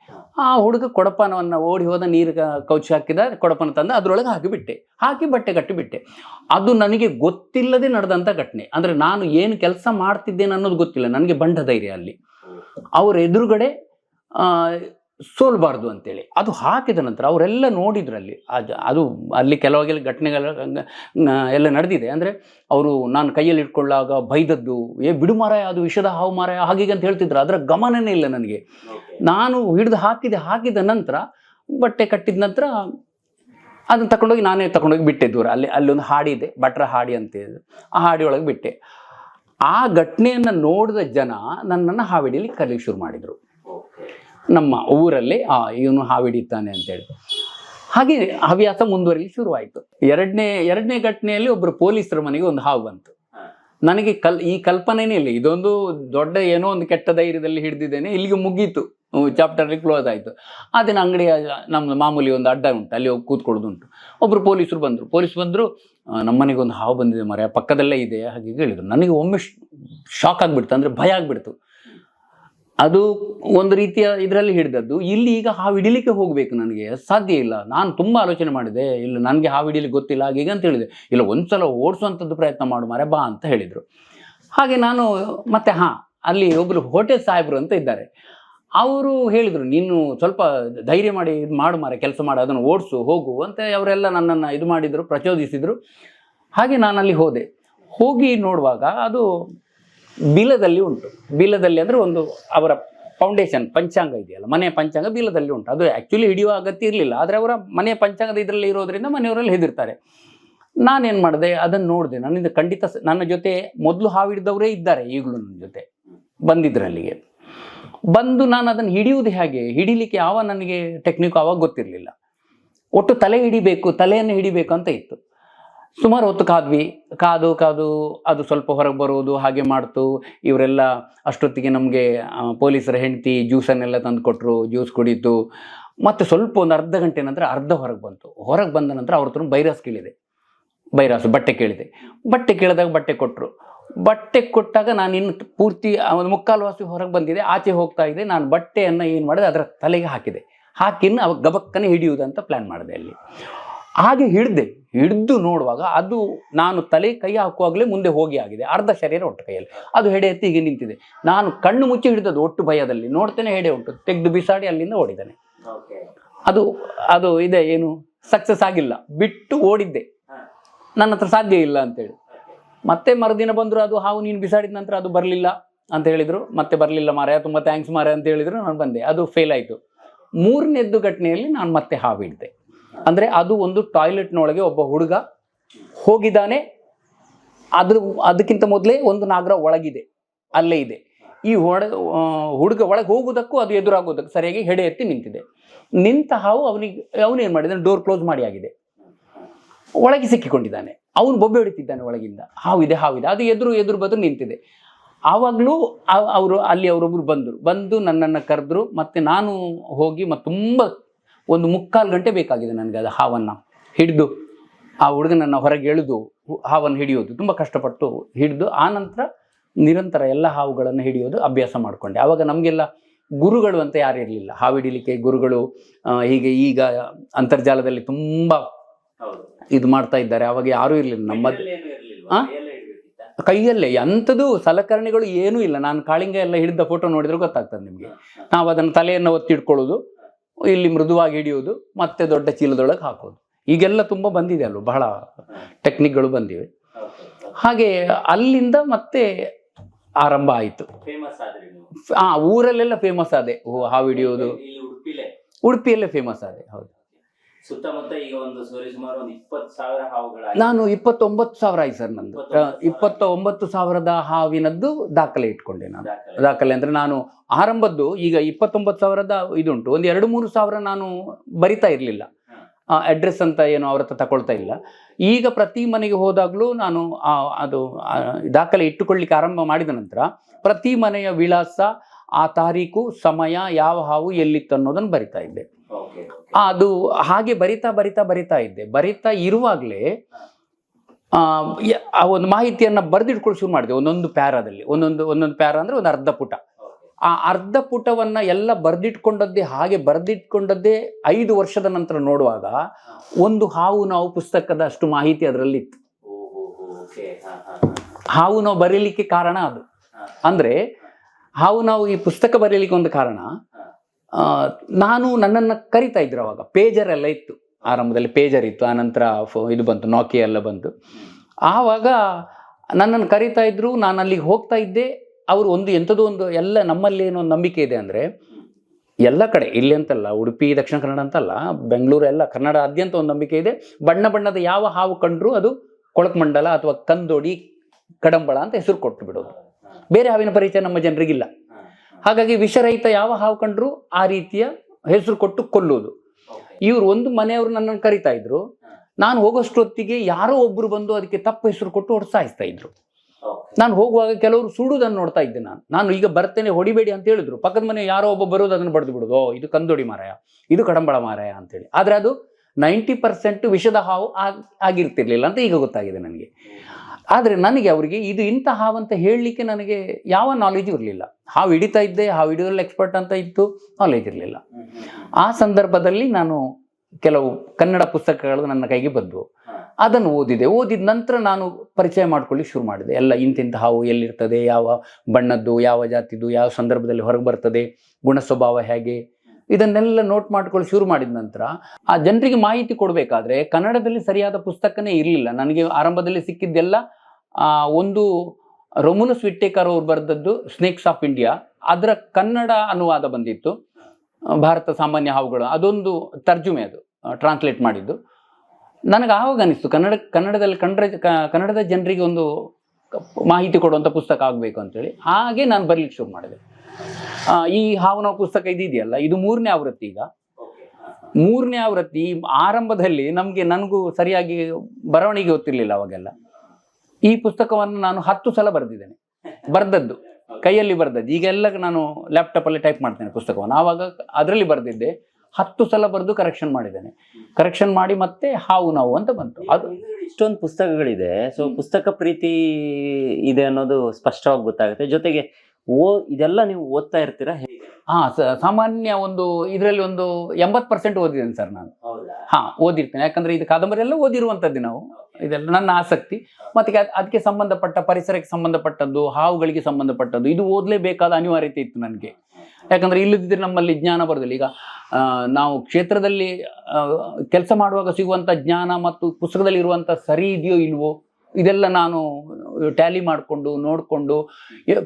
A: ಆ ಹುಡುಗ ಕೊಡಪಾನವನ್ನು ಓಡಿ ಹೋದ ನೀರು ಕೌಚಿ ಹಾಕಿದ, ಕೊಡಪಾನ ತಂದ, ಅದರೊಳಗೆ ಹಾಕಿಬಿಟ್ಟೆ ಹಾಕಿ ಬಟ್ಟೆ ಕಟ್ಟಿಬಿಟ್ಟೆ ಅದು ನನಗೆ ಗೊತ್ತಿಲ್ಲದೆ ನಡೆದಂಥ ಘಟನೆ. ಅಂದರೆ ನಾನು ಏನು ಕೆಲಸ ಮಾಡ್ತಿದ್ದೇನೆ ಅನ್ನೋದು ಗೊತ್ತಿಲ್ಲ. ನನಗೆ ಬಂಡ ಧೈರ್ಯ ಅಲ್ಲಿ. ಅವರ ಎದುರುಗಡೆ ಸೋಲ್ಬಾರ್ದು ಅಂತೇಳಿ. ಅದು ಹಾಕಿದ ನಂತರ ಅವರೆಲ್ಲ ನೋಡಿದ್ರಲ್ಲಿ ಅದು ಅದು ಅಲ್ಲಿ ಕೆಲವಾಗೆಲ್ಲ ಘಟನೆಗಳ ಎಲ್ಲ ನಡೆದಿದೆ. ಅಂದರೆ ಅವರು ನಾನು ಕೈಯಲ್ಲಿ ಇಟ್ಕೊಳ್ಳಾಗ ಬೈದದ್ದು ಏ ಬಿಡು ಮಾರಾಯ ಅದು ವಿಷದ ಹಾವು ಮಾರಾಯ ಹಾಗೀಗೆ ಅಂತ ಹೇಳ್ತಿದ್ರು. ಅದರ ಗಮನನೇ ಇಲ್ಲ ನನಗೆ. ನಾನು ಹಿಡಿದು ಹಾಕಿದೆ ಹಾಕಿದ ನಂತರ ಬಟ್ಟೆ ಕಟ್ಟಿದ ನಂತರ ಅದನ್ನು ತಗೊಂಡೋಗಿ ನಾನೇ ತಗೊಂಡೋಗಿ ಬಿಟ್ಟೆ ದೂರ. ಅಲ್ಲಿ ಅಲ್ಲೊಂದು ಹಾಡಿದೆ ಭಟ್ರ ಹಾಡಿ ಅಂತ ಇದೆ ಆ ಹಾಡಿ ಒಳಗೆ ಬಿಟ್ಟೆ. ಆ ಘಟನೆಯನ್ನು ನೋಡಿದ ಜನ ನನ್ನನ್ನು ಹಾವಿಡಿಯಲ್ಲಿ ಕರೀಲಿಕ್ಕೆ ಶುರು ಮಾಡಿದರು. ನಮ್ಮ ಊರಲ್ಲಿ, ಆ, ಇವನು ಹಾವಿಡಿತಾನೆ ಅಂತೇಳಿ. ಹಾಗೆ ಹವ್ಯಾಸ ಮುಂದುವರಿಲಿ ಶುರುವಾಯಿತು. ಎರಡನೇ ಎರಡನೇ ಘಟನೆಯಲ್ಲಿ ಒಬ್ಬರು ಪೊಲೀಸರ ಮನೆಗೆ ಒಂದು ಹಾವು ಬಂತು. ನನಗೆ ಕಲ್, ಈ ಕಲ್ಪನೆನೇ ಇಲ್ಲ. ಇದೊಂದು ದೊಡ್ಡ ಏನೋ ಒಂದು ಕೆಟ್ಟ ಧೈರ್ಯದಲ್ಲಿ ಹಿಡಿದಿದ್ದೇನೆ, ಇಲ್ಲಿಗೆ ಮುಗೀತು. ಚಾಪ್ಟರ್ಲಿ ಕ್ಲೋಸ್ ಆಯಿತು. ಅದೇನು ಅಂಗಡಿಯ ನಮ್ಮ ಮಾಮೂಲಿ ಒಂದು ಅಡ್ಡ ಉಂಟು, ಅಲ್ಲಿ ಹೋಗಿ ಕೂತ್ಕೊಳ್ಳೋದುಂಟು ಒಬ್ಬರು ಪೊಲೀಸರು ಬಂದರು. ಪೊಲೀಸ್ ಬಂದರು ನಮ್ಮನೆಗೆ ಒಂದು ಹಾವು ಬಂದಿದೆ ಮರ ಪಕ್ಕದಲ್ಲೇ ಇದೆ. ಹೀಗೆ ಹೇಳಿದರು ನನಗೆ ಒಮ್ಮೆ ಶಾಕ್ ಆಗಿಬಿಡ್ತು, ಅಂದರೆ ಭಯ ಆಗಿಬಿಡ್ತು. ಅದು ಒಂದು ರೀತಿಯ ಇದರಲ್ಲಿ ಹಿಡಿದದ್ದು. ಇಲ್ಲಿ ಈಗ ಹಾವು ಹಿಡಿಲಿಕ್ಕೆ ಹೋಗಬೇಕು ನನಗೆ. ಸಾಧ್ಯ ಇಲ್ಲ. ನಾನು ತುಂಬ ಆಲೋಚನೆ ಮಾಡಿದೆ. ಇಲ್ಲ, ನನಗೆ ಹಾವು ಗೊತ್ತಿಲ್ಲ. ಹೀಗೆ ಅಂತ ಹೇಳಿದೆ. ಇಲ್ಲ, ಒಂದ್ಸಲ ಓಡಿಸುವಂಥದ್ದು ಪ್ರಯತ್ನ ಮಾಡು ಮಾರೆ ಬಾ ಅಂತ ಹೇಳಿದರು. ಹಾಗೆ ನಾನು, ಮತ್ತೆ ಹಾಂ, ಅಲ್ಲಿ ಒಬ್ಬರು ಹೋಟೆಲ್ ಸಾಹೇಬರು ಅಂತ ಇದ್ದಾರೆ. ಅವರು ಹೇಳಿದರು, ನೀನು ಸ್ವಲ್ಪ ಧೈರ್ಯ ಮಾಡಿ ಇದು ಮಾಡು ಮಾರೆ, ಕೆಲಸ ಮಾಡಿ, ಅದನ್ನು ಓಡಿಸು, ಹೋಗು ಅಂತ ಅವರೆಲ್ಲ ನನ್ನನ್ನು ಇದು ಮಾಡಿದರು, ಪ್ರಚೋದಿಸಿದರು. ಹಾಗೆ ನಾನು ಅಲ್ಲಿ ಹೋದೆ. ಹೋಗಿ ನೋಡುವಾಗ ಅದು ಬಿಲದಲ್ಲಿ ಉಂಟು. ಬಿಲದಲ್ಲಿ ಅಂದರೆ ಒಂದು ಅವರ ಫೌಂಡೇಶನ್ ಪಂಚಾಂಗ ಇದೆಯಲ್ಲ ಮನೆಯ ಪಂಚಾಂಗ ಬಿಲದಲ್ಲಿ ಉಂಟು. ಅದು ಆ್ಯಕ್ಚುಲಿ ಹಿಡಿಯುವ ಅಗತ್ಯ ಇರಲಿಲ್ಲ, ಆದರೆ ಅವರ ಮನೆಯ ಪಂಚಾಂಗದ ಇದರಲ್ಲಿ ಇರೋದ್ರಿಂದ ಮನೆಯವರಲ್ಲಿ ಹೆದಿರ್ತಾರೆ. ನಾನೇನು ಮಾಡಿದೆ? ಅದನ್ನು ನೋಡಿದೆ. ನನ್ನಿಂದ ಖಂಡಿತ ನನ್ನ ಜೊತೆ ಮೊದಲು ಹಾವಿಡಿದವರೇ ಇದ್ದಾರೆ, ಈಗಲೂ ನನ್ನ ಜೊತೆ ಬಂದಿದ್ದರಲ್ಲಿಗೆ ಬಂದು ನಾನು ಅದನ್ನು ಹಿಡಿಯುವುದು ಹೇಗೆ? ಹಿಡಿಲಿಕ್ಕೆ ಯಾವ ನನಗೆ ಟೆಕ್ನಿಕ್ ಆವಾಗ ಗೊತ್ತಿರಲಿಲ್ಲ. ಒಟ್ಟು ತಲೆ ಹಿಡಿಬೇಕು, ತಲೆಯನ್ನು ಹಿಡಿಬೇಕು ಅಂತ ಇತ್ತು. ಸುಮಾರು ಹೊತ್ತು ಕಾದ್ವಿ. ಕಾದು ಕಾದು, ಅದು ಸ್ವಲ್ಪ ಹೊರಗೆ ಬರುವುದು ಹಾಗೆ ಮಾಡ್ತು. ಇವರೆಲ್ಲ ಅಷ್ಟೊತ್ತಿಗೆ ನಮಗೆ ಪೊಲೀಸರ ಹೆಂಡತಿ ಜ್ಯೂಸನ್ನೆಲ್ಲ ತಂದು ಕೊಟ್ಟರು ಜ್ಯೂಸ್ ಕುಡೀತು. ಮತ್ತು ಸ್ವಲ್ಪ ಒಂದು ಅರ್ಧ ಗಂಟೆ ನಂತರ ಅರ್ಧ ಹೊರಗೆ ಬಂತು. ಹೊರಗೆ ಬಂದ ನಂತರ ಅವ್ರ ಹತ್ರ ಬೈರಾಸ್ ಕೇಳಿದೆ. ಬೈರಾಸು, ಬಟ್ಟೆ ಕೇಳಿದೆ. ಬಟ್ಟೆ ಕೇಳಿದಾಗ ಬಟ್ಟೆ ಕೊಟ್ಟರು ಬಟ್ಟೆ ಕೊಟ್ಟಾಗ ನಾನು ಇನ್ನು ಪೂರ್ತಿ ಒಂದು ಮುಕ್ಕಾಲು ವಾಸಿ ಹೊರಗೆ ಬಂದಿದೆ. ಆಚೆ ಹೋಗ್ತಾ ಇದೆ ನಾನು ಬಟ್ಟೆಯನ್ನು ಏನು ಮಾಡಿದೆ, ಅದರ ತಲೆಗೆ ಹಾಕಿದೆ. ಹಾಕಿನ್ನು ಅವಾಗ ಗಬಕ್ಕನೆ ಹಿಡಿಯುವುದಂತ ಪ್ಲ್ಯಾನ್ ಮಾಡಿದೆ ಅಲ್ಲಿ. ಹಾಗೆ ಹಿಡ್ದೆ ಹಿಡಿದು ನೋಡುವಾಗ ಅದು ನಾನು ತಲೆ ಕೈ ಹಾಕುವಾಗಲೇ ಮುಂದೆ ಹೋಗಿ ಆಗಿದೆ. ಅರ್ಧ ಶರೀರ ಒಟ್ಟು ಕೈಯಲ್ಲಿ. ಅದು ಹೆಡೆ ಎತ್ತಿ ಹೀಗೆ ನಿಂತಿದೆ. ನಾನು ಕಣ್ಣು ಮುಚ್ಚಿ ಹಿಡಿದದ್ದು ಒಟ್ಟು ಭಯದಲ್ಲಿ. ನೋಡ್ತೇನೆ ಹೆಡೆ ಉಂಟು. ತೆಗೆದು ಬಿಸಾಡಿ ಅಲ್ಲಿಂದ ಓಡಿದ್ದಾನೆ. ಅದು ಅದು ಇದೆ ಏನು? ಸಕ್ಸಸ್ ಆಗಿಲ್ಲ. ಬಿಟ್ಟು ಓಡಿದ್ದೆ. ನನ್ನ ಹತ್ರ ಸಾಧ್ಯ ಇಲ್ಲ ಅಂತೇಳಿ. ಮತ್ತೆ ಮರುದಿನ ಬಂದರು ಅದು ಹಾವು ನೀನು ಬಿಸಾಡಿದ ನಂತರ ಅದು ಬರಲಿಲ್ಲ ಅಂತ ಹೇಳಿದರು. ಮತ್ತೆ ಬರಲಿಲ್ಲ ಮಾರಾಯ ತುಂಬ ಥ್ಯಾಂಕ್ಸ್ ಮಾರಾಯ ಅಂತ ಹೇಳಿದರು. ನಾನು ಬಂದೆ. ಅದು ಫೇಲ್ ಆಯಿತು. ಮೂರನೇದ್ದು ಘಟನೆಯಲ್ಲಿ ನಾನು ಮತ್ತೆ ಹಾವು ಹಿಡ್ದೆ. ಅಂದರೆ ಅದು ಒಂದು ಟಾಯ್ಲೆಟ್ನೊಳಗೆ ಒಬ್ಬ ಹುಡುಗ ಹೋಗಿದ್ದಾನೆ. ಅದ್ರ ಅದಕ್ಕಿಂತ ಮೊದಲೇ ಒಂದು ನಾಗರ ಒಳಗಿದೆ, ಅಲ್ಲೇ ಇದೆ. ಈ ಒಳ ಹುಡುಗ ಒಳಗೆ ಹೋಗುವುದಕ್ಕೂ ಅದು ಎದುರಾಗುವುದಕ್ಕೆ ಸರಿಯಾಗಿ ಹೆಡೆ ಎತ್ತಿ ನಿಂತಿದೆ. ನಿಂತ ಹಾವು ಅವನಿಗೆ, ಅವನೇನು ಮಾಡಿದ್ದಾನೆ ಡೋರ್ ಕ್ಲೋಸ್ ಮಾಡಿ ಆಗಿದೆ. ಒಳಗೆ ಸಿಕ್ಕಿಕೊಂಡಿದ್ದಾನೆ. ಅವನು ಬೊಬ್ಬೆ ಹೊಡಿತಿದ್ದಾನೆ ಒಳಗಿಂದ. ಹಾವಿದೆ ಹಾವಿದೆ. ಅದು ಎದುರು ಎದುರು ಬದ್ರು ನಿಂತಿದೆ. ಆವಾಗಲೂ ಅವರು, ಅಲ್ಲಿ ಅವರೊಬ್ಬರು ಬಂದರು. ಬಂದು ನನ್ನನ್ನು ಕರೆದ್ರು. ಮತ್ತೆ ನಾನು ಹೋಗಿ ಮತ್ತೆ ತುಂಬ ಒಂದು ಮುಕ್ಕಾಲು ಗಂಟೆ ಬೇಕಾಗಿದೆ ನನಗೆ ಅದು ಹಾವನ್ನು ಹಿಡಿದು. ಆ ಹುಡುಗನನ್ನು ಹೊರಗೆ ಎಳೆದು ಹಾವನ್ನು ಹಿಡಿಯೋದು. ತುಂಬ ಕಷ್ಟಪಟ್ಟು ಹಿಡಿದು ಆ ನಂತರ ನಿರಂತರ ಎಲ್ಲ ಹಾವುಗಳನ್ನು ಹಿಡಿಯೋದು ಅಭ್ಯಾಸ ಮಾಡಿಕೊಂಡೆ. ಆವಾಗ ನಮಗೆಲ್ಲ ಗುರುಗಳು ಅಂತ ಯಾರು ಇರಲಿಲ್ಲ. ಹಾವು ಹಿಡಿಲಿಕ್ಕೆ ಗುರುಗಳು ಹೀಗೆ ಈಗ ಅಂತರ್ಜಾಲದಲ್ಲಿ ತುಂಬ ಇದು ಮಾಡ್ತಾ ಇದ್ದಾರೆ. ಅವಾಗ ಯಾರೂ ಇರಲಿಲ್ಲ. ನಮ್ಮ ಆ? ಕೈಯಲ್ಲೇ ಎಂಥದ್ದು ಸಲಕರಣೆಗಳು ಏನೂ ಇಲ್ಲ. ನಾನು ಕಾಳಿಂಗ ಎಲ್ಲ ಹಿಡಿದ ಫೋಟೋ ನೋಡಿದ್ರೆ ಗೊತ್ತಾಗ್ತದೆ ನಿಮಗೆ. ನಾವು ಅದನ್ನು ತಲೆಯನ್ನು ಒತ್ತಿಡ್ಕೊಳ್ಳೋದು ಇಲ್ಲಿ ಮೃದುವಾಗಿ ಹಿಡಿಯೋದು ಮತ್ತೆ ದೊಡ್ಡ ಚೀಲದೊಳಗೆ ಹಾಕೋದು ಈಗೆಲ್ಲ ತುಂಬ ಬಂದಿದೆ ಅಲ್ವ? ಬಹಳ ಟೆಕ್ನಿಕ್ಗಳು ಬಂದಿವೆ. ಹಾಗೆ ಅಲ್ಲಿಂದ ಮತ್ತೆ ಆರಂಭ ಆಯಿತು. ಆ ಊರಲ್ಲೆಲ್ಲ ಫೇಮಸ್ ಆದೆ. ಓ ಹಾವು ಹಿಡಿಯೋದು ಉಡುಪಿಯಲ್ಲೇ ಫೇಮಸ್ ಆದೆ ಹೌದು.
B: ಸುತ್ತಮುತ್ತ ಈಗ ಒಂದು ಸರಿ ಸುಮಾರು ಒಂದು ಇಪ್ಪತ್ತು ಸಾವಿರ ಹಾವುಗಳ
A: ನಾನು ಇಪ್ಪತ್ತೊಂಬತ್ತು ಸಾವಿರ ಆಯ್ತು ಸರ್ ನಂದು. ಇಪ್ಪತ್ತ ಒಂಬತ್ತು ಸಾವಿರದ ಹಾವಿನದ್ದು ದಾಖಲೆ ಇಟ್ಕೊಂಡೆ ನಾನು. ದಾಖಲೆ. ಅಂದ್ರೆ ನಾನು ಆರಂಭದ್ದು ಈಗ ಇಪ್ಪತ್ತೊಂಬತ್ತು ಸಾವಿರದ ಇದುಂಟು. ಒಂದು ಎರಡು ಮೂರು ಸಾವಿರ ನಾನು ಬರಿತಾ ಇರಲಿಲ್ಲ. ಅಡ್ರೆಸ್ ಅಂತ ಏನು ಅವ್ರ ಹತ್ರ ತಗೊಳ್ತಾ ಇಲ್ಲ. ಈಗ ಪ್ರತಿ ಮನೆಗೆ ಹೋದಾಗಲೂ ನಾನು ಆ, ಅದು ದಾಖಲೆ ಇಟ್ಟುಕೊಳ್ಳಿಕ್ಕೆ ಆರಂಭ ಮಾಡಿದ ನಂತರ ಪ್ರತಿ ಮನೆಯ ವಿಳಾಸ ಆ ತಾರೀಕು ಸಮಯ ಯಾವ ಹಾವು ಎಲ್ಲಿತ್ತು ಅನ್ನೋದನ್ನು ಬರಿತಾ ಇದ್ದೆ. ಅದು ಹಾಗೆ ಬರಿತಾ ಬರಿತಾ ಬರಿತಾ ಇದ್ದೆ. ಬರಿತಾ ಇರುವಾಗಲೇ, ಆ ಒಂದು ಮಾಹಿತಿಯನ್ನ ಬರೆದಿಟ್ಕೊಂಡು ಶುರು ಮಾಡಿದೆ. ಒಂದೊಂದು ಪ್ಯಾರಾದಲ್ಲಿ. ಒಂದೊಂದು ಒಂದೊಂದು ಪ್ಯಾರ ಅಂದ್ರೆ ಒಂದು ಅರ್ಧ ಪುಟ. ಆ ಅರ್ಧ ಪುಟವನ್ನ ಎಲ್ಲ ಬರೆದಿಟ್ಕೊಂಡದ್ದೇ, ಹಾಗೆ ಬರೆದಿಟ್ಕೊಂಡದ್ದೇ ಐದು ವರ್ಷದ ನಂತರ ನೋಡುವಾಗ ಒಂದು ಹಾವು ನಾವು ಪುಸ್ತಕದ ಅಷ್ಟು ಮಾಹಿತಿ ಅದರಲ್ಲಿ ಇತ್ತು ಹಾವು ನಾವು ಬರೀಲಿಕ್ಕೆ ಕಾರಣ ಅದು ಅಂದ್ರೆ ಹಾವು ನಾವು ಈ ಪುಸ್ತಕ ಬರೀಲಿಕ್ಕೆ ಒಂದು ಕಾರಣ ನಾನು ನನ್ನನ್ನು ಕರಿತಾ ಇದ್ರು ಅವಾಗ. ಎಲ್ಲ ಇತ್ತು. ಆರಂಭದಲ್ಲಿ ಪೇಜರ್ ಇತ್ತು. ಆನಂತರ ಫೋ- ಇದು ಬಂತು ನೋಕಿಯಾ ಎಲ್ಲ ಬಂತು. ಆವಾಗ ನನ್ನನ್ನು ಕರಿತಾ ಇದ್ರು, ನಾನು ಅಲ್ಲಿಗೆ ಹೋಗ್ತಾ ಇದ್ದೆ. ಅವರು ಒಂದು ಎಂಥದೋ ಒಂದು ಎಲ್ಲ ನಮ್ಮಲ್ಲಿ ಏನೋ ನಂಬಿಕೆ ಇದೆ ಅಂದರೆ, ಎಲ್ಲ ಕಡೆ, ಇಲ್ಲಿ ಅಂತಲ್ಲ, ಉಡುಪಿ, ದಕ್ಷಿಣ ಕನ್ನಡ ಅಂತಲ್ಲ, ಬೆಂಗಳೂರು ಎಲ್ಲ, ಕನ್ನಡಾದ್ಯಂತ ಒಂದು ನಂಬಿಕೆ ಇದೆ. ಬಣ್ಣ ಬಣ್ಣದ ಯಾವ ಹಾವು ಕಂಡ್ರೂ ಅದು ಕೊಳಕಮಂಡಲ ಅಥವಾ ಕಂದೋಡಿ ಕಡಂಬಳ ಅಂತ ಹೆಸರು ಕೊಟ್ಟು ಬಿಡೋದು ಬೇರೆ ಹಾವಿನ ಪರಿಚಯ ನಮ್ಮ ಜನರಿಗಿಲ್ಲ. ಹಾಗಾಗಿ ವಿಷರಹಿತ ಯಾವ ಹಾವು ಕಂಡ್ರು ಆ ರೀತಿಯ ಹೆಸರು ಕೊಟ್ಟು ಕೊಲ್ಲುವುದು. ಇವರು ಒಂದು ಮನೆಯವರು ನನ್ನನ್ನು ಕರಿತಾ ಇದ್ರು. ನಾನು ಹೋಗೋಷ್ಟೊತ್ತಿಗೆ ಯಾರೋ ಒಬ್ರು ಬಂದು ಅದಕ್ಕೆ ತಪ್ಪು ಹೆಸರು ಕೊಟ್ಟು ಹೊಡ್ಸಾಯಿಸ್ತಾ ಇದ್ರು. ನಾನು ಹೋಗುವಾಗ ಕೆಲವರು ಸುಡುವುದನ್ನು ನೋಡ್ತಾ ಇದ್ದೆ ನಾನು. ನಾನು ಈಗ ಬರ್ತೇನೆ ಹೊಡಿಬೇಡಿ ಅಂತ ಹೇಳಿದ್ರು. ಪಕ್ಕದ ಮನೆ ಯಾರೋ ಒಬ್ಬ ಬರೋದು ಅದನ್ನು ಬಡ್ದು ಬಿಡೋದು. ಓ ಇದು ಕಂದೋಡಿ ಮಾರಾಯ ಇದು ಕಡಂಬಳ ಮಾರಾಯ ಅಂತೇಳಿ. ಆದ್ರೆ ಅದು ನೈಂಟಿ ಪರ್ಸೆಂಟ್ ವಿಷದ ಹಾವು ಆಗ್- ಆಗಿರ್ತಿರ್ಲಿಲ್ಲ ಅಂತ ಈಗ ಗೊತ್ತಾಗಿದೆ ನನಗೆ. ಆದರೆ ನನಗೆ ಅವರಿಗೆ ಇದು ಇಂಥ ಹಾವು ಅಂತ ಹೇಳಲಿಕ್ಕೆ ನನಗೆ ಯಾವ ನಾಲೆಜ್ ಇರಲಿಲ್ಲ. ಹಾವು ಹಿಡಿತಾ ಇದ್ದೆ ಹಾವು ಹಿಡಿಯೋದ್ರಲ್ಲಿ ಎಕ್ಸ್ಪರ್ಟ್ ಅಂತ ಇತ್ತು ನಾಲೆಜ್ ಇರಲಿಲ್ಲ. ಆ ಸಂದರ್ಭದಲ್ಲಿ ನಾನು ಕೆಲವು ಕನ್ನಡ ಪುಸ್ತಕಗಳು ನನ್ನ ಕೈಗೆ ಬಂದವು ಅದನ್ನು ಓದಿದೆ. ಓದಿದ ನಂತರ ನಾನು ಪರಿಚಯ ಮಾಡ್ಕೊಳ್ಳಿ ಶುರು ಮಾಡಿದೆ. ಎಲ್ಲ ಇಂತಿಂಥ ಹಾವು ಎಲ್ಲಿರ್ತದೆ ಯಾವ ಬಣ್ಣದ್ದು ಯಾವ ಜಾತಿದು ಯಾವ ಸಂದರ್ಭದಲ್ಲಿ ಹೊರಗೆ ಬರ್ತದೆ ಗುಣ ಸ್ವಭಾವ ಹೇಗೆ ಇದನ್ನೆಲ್ಲ ನೋಟ್ ಮಾಡ್ಕೊಳ್ಳಿ, ಶುರು ಮಾಡಿದ ನಂತರ. ಆ ಜನರಿಗೆ ಮಾಹಿತಿ ಕೊಡಬೇಕಾದ್ರೆ ಕನ್ನಡದಲ್ಲಿ ಸರಿಯಾದ ಪುಸ್ತಕನೇ ಇರಲಿಲ್ಲ. ನನಗೆ ಆರಂಭದಲ್ಲಿ ಸಿಕ್ಕಿದ್ದೆಲ್ಲ ಒಂದು ರೊಮುನಸ್ ವಿಟ್ಟೇಕರ್ ಅವರು ಬರೆದದ್ದು ಸ್ನೇಕ್ಸ್ ಆಫ್ ಇಂಡಿಯಾ ಅದರ ಕನ್ನಡ ಅನುವಾದ ಬಂದಿತ್ತು. ಭಾರತ ಸಾಮಾನ್ಯ ಹಾವುಗಳು. ಅದೊಂದು ತರ್ಜುಮೆ ಅದು ಟ್ರಾನ್ಸ್ಲೇಟ್ ಮಾಡಿದ್ದು. ನನಗೆ ಆವಾಗ ಅನಿಸ್ತು ಕನ್ನಡ, ಕನ್ನಡದಲ್ಲಿ ಕನ್ನಡ ಕನ್ನಡದ ಜನರಿಗೆ ಒಂದು ಮಾಹಿತಿ ಕೊಡುವಂಥ ಪುಸ್ತಕ ಆಗಬೇಕು ಅಂತೇಳಿ. ಹಾಗೆ ನಾನು ಬರಲಿಕ್ಕೆ ಶುರು ಮಾಡಿದೆ. ಈ ಹಾವು ನಾವು ಪುಸ್ತಕ ಇದೆಯಲ್ಲ ಇದು ಮೂರನೇ ಆವೃತ್ತಿ ಈಗ. ಮೂರನೇ ಆವೃತ್ತಿ ಆರಂಭದಲ್ಲಿ ನಮಗೆ ನನಗೂ ಸರಿಯಾಗಿ ಬರವಣಿಗೆ ಗೊತ್ತಿರಲಿಲ್ಲ ಅವಾಗೆಲ್ಲ. ಈ ಪುಸ್ತಕವನ್ನು ನಾನು ಹತ್ತು ಸಲ ಬರೆದಿದ್ದೇನೆ. ಬರೆದದ್ದು, ಕೈಯಲ್ಲಿ ಬರೆದದ್ದು. ಈಗೆಲ್ಲ ನಾನು ಲ್ಯಾಪ್ಟಾಪಲ್ಲಿ ಟೈಪ್ ಮಾಡ್ತೇನೆ ಪುಸ್ತಕವನ್ನು. ಆವಾಗ ಅದರಲ್ಲಿ ಬರೆದಿದ್ದೆ, ಹತ್ತು ಸಲ ಬರೆದು ಕರೆಕ್ಷನ್ ಮಾಡಿದ್ದೇನೆ. ಕರೆಕ್ಷನ್ ಮಾಡಿ ಮತ್ತೆ ಹಾವು ನಾವು ಅಂತ ಬಂತು. ಅದು
B: ಇಷ್ಟೊಂದು ಪುಸ್ತಕಗಳಿದೆ. ಸೊ ಪುಸ್ತಕ ಪ್ರೀತಿ ಇದೆ ಅನ್ನೋದು ಸ್ಪಷ್ಟವಾಗಿ ಗೊತ್ತಾಗುತ್ತೆ. ಜೊತೆಗೆ ಓ ಇದೆಲ್ಲ ನೀವು ಓದ್ತಾ ಇರ್ತೀರಾ? ಹೇಗೆ
A: ಹಾ ಸಾಮಾನ್ಯ ಒಂದು ಇದರಲ್ಲಿ ಒಂದು ಎಂಬತ್ತು ಪರ್ಸೆಂಟ್ ಓದಿದ್ದೇನೆ ಸರ್ ನಾನು. ಹಾ ಓದಿರ್ತೇನೆ. ಯಾಕಂದ್ರೆ ಇದು ಕಾದಂಬರಿ ಎಲ್ಲ ಓದಿರುವಂಥದ್ದು ನಾವು. ಇದೆಲ್ಲ ನನ್ನ ಆಸಕ್ತಿ. ಮತ್ತೆ ಅದಕ್ಕೆ ಸಂಬಂಧಪಟ್ಟ ಪರಿಸರಕ್ಕೆ ಸಂಬಂಧಪಟ್ಟದ್ದು ಹಾವುಗಳಿಗೆ ಸಂಬಂಧಪಟ್ಟದ್ದು ಇದು ಓದಲೇಬೇಕಾದ ಅನಿವಾರ್ಯತೆ ಇತ್ತು ನನಗೆ. ಯಾಕಂದ್ರೆ ಇಲ್ಲದಿದ್ರೆ ನಮ್ಮಲ್ಲಿ ಜ್ಞಾನ ಬರೋದಿಲ್ಲ. ಈಗ ನಾವು ಕ್ಷೇತ್ರದಲ್ಲಿ ಕೆಲಸ ಮಾಡುವಾಗ ಸಿಗುವಂಥ ಜ್ಞಾನ ಮತ್ತು ಪುಸ್ತಕದಲ್ಲಿ ಇರುವಂಥ ಸರಿ ಇದೆಯೋ ಇಲ್ವೋ ಇದೆಲ್ಲ ನಾನು ಟ್ಯಾಲಿ ಮಾಡಿಕೊಂಡು ನೋಡಿಕೊಂಡು